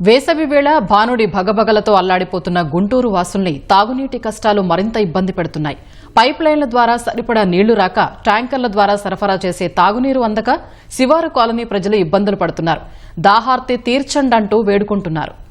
వేసవి వేళ భానుడి భగభగలతో అల్లాడిపోతున్న గుంటూరు వాసుల్ని తాగునీటి కష్టాలు మరింత ఇబ్బంది పెడుతున్నాయి. పైప్ లైన్ల ద్వారా సరిపడా నీళ్ళు రాక ట్యాంకర్ల ద్వారా సరఫరా చేసే తాగునీరు అందక శివారు కాలనీ ప్రజలు ఇబ్బందులు పడుతున్నారు. దాహార్తి తీర్చండంటూ వేడుకుంటున్నారు.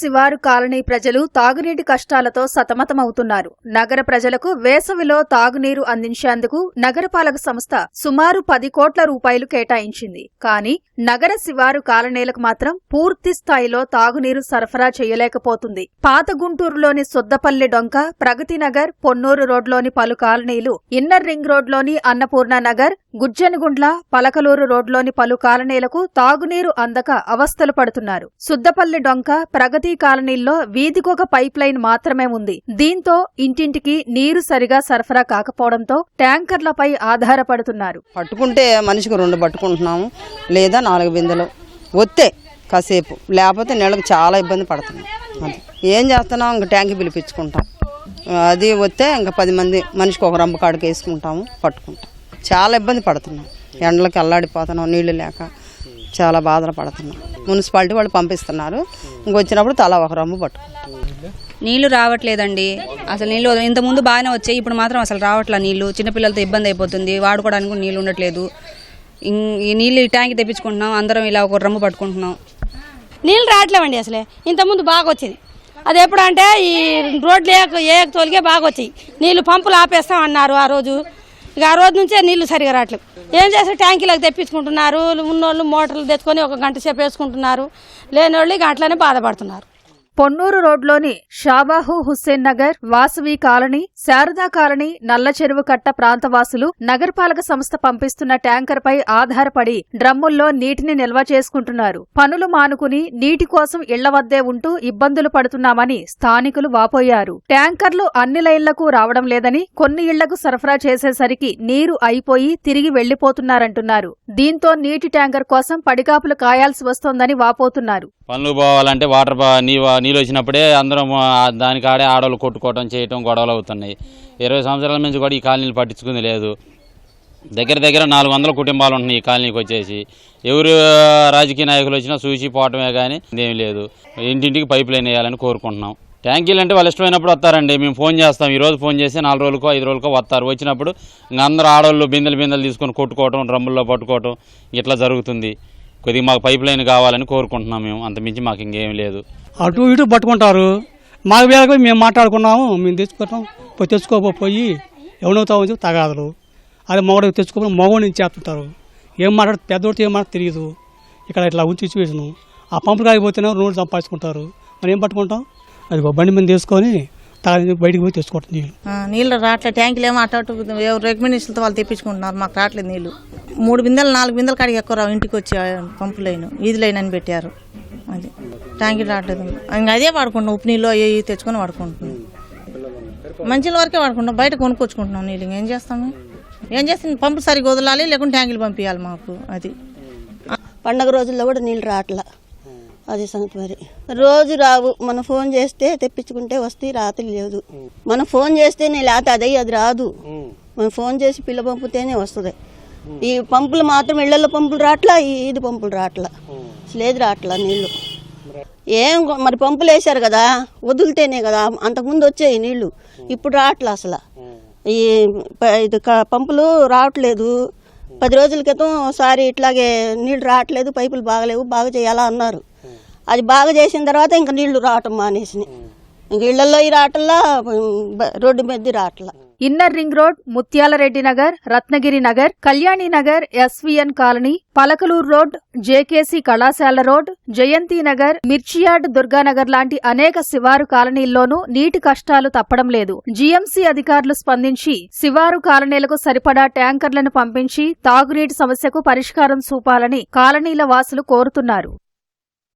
శివారు కాలనీ ప్రజలు తాగునీటి కష్టాలతో సతమతమవుతున్నారు. నగర ప్రజలకు వేసవిలో తాగునీరు అందించేందుకు నగరపాలక సంస్థ సుమారు పది కోట్ల రూపాయలు కేటాయించింది. కానీ నగర శివారు కాలనీలకు మాత్రం పూర్తి స్థాయిలో తాగునీరు సరఫరా చేయలేకపోతుంది. పాత గుంటూరులోని సొద్దపల్లి డొంక ప్రగతి నగర్ పొన్నూరు రోడ్లోని పలు కాలనీలు ఇన్నర్ రింగ్ రోడ్లోని అన్నపూర్ణ నగర్ గుజ్జనగుండ్ల పలకలూరు రోడ్లోని పలు కాలనీలకు తాగునీరు అందక అవస్థలు పడుతున్నారు. సుద్దపల్లి డొంక ప్రగతి కాలనీల్లో వీధికొక పైప్ లైన్ మాత్రమే ఉంది. దీంతో ఇంటింటికి నీరు సరిగా సరఫరా కాకపోవడంతో ట్యాంకర్లపై ఆధారపడుతున్నారు. పట్టుకుంటే మనిషికి రెండు పట్టుకుంటున్నాము లేదా నాలుగు బిందెలు. వస్తే కాసేపు లేకపోతే నీళ్ళకి చాలా ఇబ్బంది పడుతున్నాం. అది. ఏం చేస్తున్నాం? ఇంక ట్యాంక్ పిలిపించుకుంటాం. అది వస్తే ఇంకా పది మంది మనిషికి ఒక రంబ కాడికి వేసుకుంటాము పట్టుకుంటాం. చాలా ఇబ్బంది పడుతున్నాం. ఎండలకి అల్లాడిపోతున్నాం నీళ్ళు లేక చాలా బాధలు పడుతున్నాం. మున్సిపాలిటీ వాళ్ళు పంపిస్తున్నారు. ఇంకొచ్చినప్పుడు తలా ఒక రమ్ము పట్టుకుంటాం నీళ్ళు రావట్లేదండి. అసలు నీళ్ళు ఇంతకుముందు బాగానే వచ్చాయి. ఇప్పుడు మాత్రం అసలు రావట్లే నీళ్ళు. చిన్నపిల్లలతో ఇబ్బంది అయిపోతుంది. వాడుకోవడానికి కూడా నీళ్ళు ఉండట్లేదు. ఈ నీళ్ళు ఈ ట్యాంక్ తెప్పించుకుంటున్నాం. అందరం ఇలా ఒక రమ్ము పట్టుకుంటున్నాం. నీళ్ళు రావట్లేవండి అసలే. ఇంతకుముందు బాగా వచ్చేది అది ఎప్పుడంటే ఈ రోడ్లు ఏక తోలిగే బాగా వచ్చాయి నీళ్ళు పంపులు ఆపేస్తాం అన్నారు ఆ రోజు. ఇక ఆ రోజు నుంచే నీళ్ళు సరిగా రావట్లేదు. ఏం చేస్తే ట్యాంకీలకు తెప్పించుకుంటున్నారు? ఉన్నోళ్ళు మోటార్లు తెచ్చుకొని ఒక గంట సేపు వేసుకుంటున్నారు. లేనోళ్ళు ఇక అట్లనే బాధపడుతున్నారు. పొన్నూరు రోడ్లోని షాబాహు హుస్సేన్ నగర్ వాసవి కాలనీ శారదా కాలనీ నల్ల చెరువు కట్ట ప్రాంతవాసులు నగరపాలక సంస్థ పంపిస్తున్న ట్యాంకర్పై ఆధారపడి డ్రమ్ముల్లో నీటిని నిల్వ చేసుకుంటున్నారు. పనులు మానుకుని నీటి కోసం ఇళ్ళ వద్దే ఉంటూ ఇబ్బందులు పడుతున్నామని స్థానికులు వాపోయారు. ట్యాంకర్లు అన్ని లైన్లకు రావడం లేదని కొన్ని ఇళ్ళకు సరఫరా చేసేసరికి నీరు అయిపోయి తిరిగి వెళ్ళిపోతున్నారంటున్నారు దీంతో నీటి ట్యాంకర్ కోసం పడిగాపులు కాయాల్సి వస్తోందని వాపోతున్నారు. పనులు పోవాలంటే వాటర్ నీ నీళ్ళు వచ్చినప్పుడే అందరం దానికి ఆడే ఆడవాళ్ళు కొట్టుకోవటం చేయటం గొడవలు అవుతున్నాయి. ఇరవై సంవత్సరాల నుంచి కూడా ఈ కాలనీలు పట్టించుకుంది లేదు. దగ్గర దగ్గర నాలుగు వందల కుటుంబాలు ఉంటున్నాయి ఈ కాలనీకి వచ్చేసి. ఎవరు రాజకీయ నాయకులు వచ్చినా చూసి పోవటమే కానీ ఏమీ లేదు. ఇంటింటికి పైప్ లైన్ వేయాలని కోరుకుంటున్నాం. ట్యాంకీలు అంటే వాళ్ళు ఇష్టమైనప్పుడు వస్తారండి. మేము ఫోన్ చేస్తాం. ఈరోజు ఫోన్ చేసి నాలుగు రోజులకో ఐదు రోజులకో వస్తారు. వచ్చినప్పుడు ఇంకా అందరూ ఆడవాళ్ళు బిందెలు బిందెలు తీసుకొని కొట్టుకోవటం డ్రమ్ముల్లో పట్టుకోవటం ఇట్లా జరుగుతుంది. కొద్దిగా మాకు పైప్ లైన్ కావాలని కోరుకుంటున్నాం మేము. అంతమించి మాకు ఇంకేం లేదు. అటు ఇటు పట్టుకుంటారు. మాకు వేళకు మేము మాట్లాడుకున్నాము మేము తెచ్చుకుంటాం పోయి తెచ్చుకోకపోయి ఎవడవుతామని చెప్పి తగాదలు. అది మగవాడికి తెచ్చుకోకపోతే మగవాడిని చేస్తుంటారు. ఏం మాట్లాడు పెద్దోడితో ఏం మాట తెలియదు. ఇక్కడ ఇట్లా ఉంచి సిచ్యువేషను ఆ పంపులు కాగిపోతేనే రోడ్డు సంపాదించుకుంటారు. మనం ఏం పట్టుకుంటాం? అది ఒక బండి మీద తీసుకొని తాగి బయటికి పోయి తెచ్చుకుంటాం నీళ్ళు. ఆ, నీళ్ళు రావట్లేదు ట్యాంకులు ఏమో అటు అటు ఎవరు రికమెండేషన్తో వాళ్ళు తెప్పించుకుంటున్నారు. మాకు రావట్లేదు నీళ్ళు. మూడు బిందెలు నాలుగు బిందెలు కాడికి ఎక్కువ రావు ఇంటికి వచ్చి పంపు లైన్ వీధి లైన్ అని పెట్టారు. అది. ట్యాంకులు రావట్లేదు ఇంకా అదే వాడుకుంటున్నాం ఉప్పు నీళ్ళు అవి తెచ్చుకొని వాడుకుంటున్నాం. మంచిల వరకే వాడుకుంటాం బయట కొనుక్కొచ్చుకుంటున్నాం నీళ్ళు. ఇంకేం చేస్తాము ఏం చేస్తాం పంపు సరిగ్గా వదలాలి లేకుంటే ట్యాంకులు పంపించాలి మాకు. అది. పండగ రోజుల్లో కూడా నీళ్ళు రావట్లా. అది సంగతి మరి. రోజు రావు మనం ఫోన్ చేస్తే తెప్పించుకుంటే వస్తే రాత్రి లేదు మనం ఫోన్ చేస్తేనే లేకపోతే అదే అది రాదు మనం ఫోన్ చేసి పిల్ల పంపితేనే వస్తుంది. ఈ పంపులు మాత్రం ఇళ్ళలో పంపులు రావట్లా ఈ ఈది పంపులు రావట్లా. అసలు ఏది రావట్లా నీళ్ళు ఏం మరి పంపులు వేశారు కదా వదిలితేనే కదా అంతకుముందు వచ్చాయి నీళ్ళు. ఇప్పుడు రావట్లా అసలు. ఈ ప- ఇది పంపులు రావట్లేదు. పది రోజుల క్రితం ఒకసారి ఇట్లాగే నీళ్ళు రావట్లేదు పైపులు బాగలేవు బాగా చేయాలా అన్నారు. అది బాగా చేసిన తర్వాత ఇంకా నీళ్ళు రావటం మానేసినాయి. ఇంక ఇళ్ళలో రావట్లా బ- రోడ్డు మీద రావట్లా. Inner ring road Muthyalareddy Nagar Ratnagiri Nagar Kalyani Nagar SVN colony Palakaluru road JKC కళాశాల రోడ్ జయంతి నగర్ మిర్చియాడ్ దుర్గానగర్ లాంటి అనేక శివారు కాలనీల్లోనూ నీటి కష్టాలు తప్పడం లేదు. జీఎంసీ అధికారులు స్పందించి శివారు కాలనీలకు సరిపడా ట్యాంకర్లను పంపించి తాగునీటి సమస్యకు పరిష్కారం చూపాలని కాలనీల వాసులు కోరుతున్నారు.